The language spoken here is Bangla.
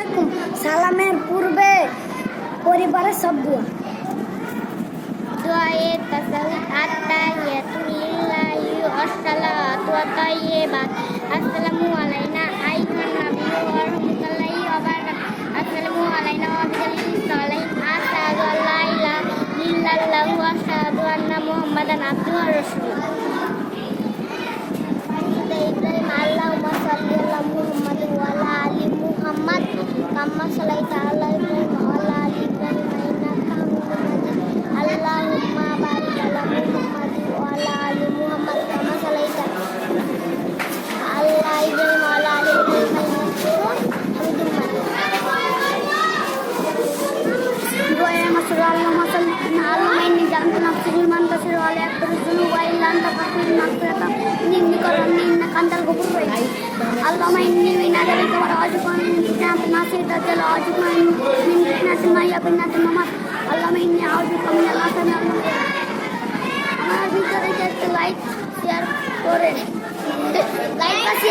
আলাইকুম। সালামের পূর্বে পরিবারের সব দোয়া দোয়ায়ে তাসাউদ আত্তাহিয়াতু লিল্লাহি ওয়াসসালাতু ওয়াত-তাইয়্যিবাত আসসালামু আলাইনা আইয়ুহান নাবিয়্যু ওয়া রাহমাতুল্লাহি ওয়া বারাকাতুহু। আসসালামু আলাইনা ওয়া বিল সালিহিন আশহাদু আল্লা ইলাহা ইল্লাল্লাহু ওয়া আশহাদু আন্না মুহাম্মাদান আবদুহু ওয়া রাসূলুহু। নির্মাণ কাশের ওয়ালে এক জন্য ওয়াইল লান্তা পাখির মাত্রাতা নিম্নিকরণ নিম্ন কান্দাল গোপুর হয়ে আল্লামা ইন্নি বিনা দেবে তোমার অজুকন নাসির দাজ্জাল অজুকন মিন ফিতনাত মাইয়া বিনাত মামা। আল্লামা ইন্নি আউযুকা মিনাল আসামি আমার ভিতরে যে একটা লাইট শেয়ার করে লাইট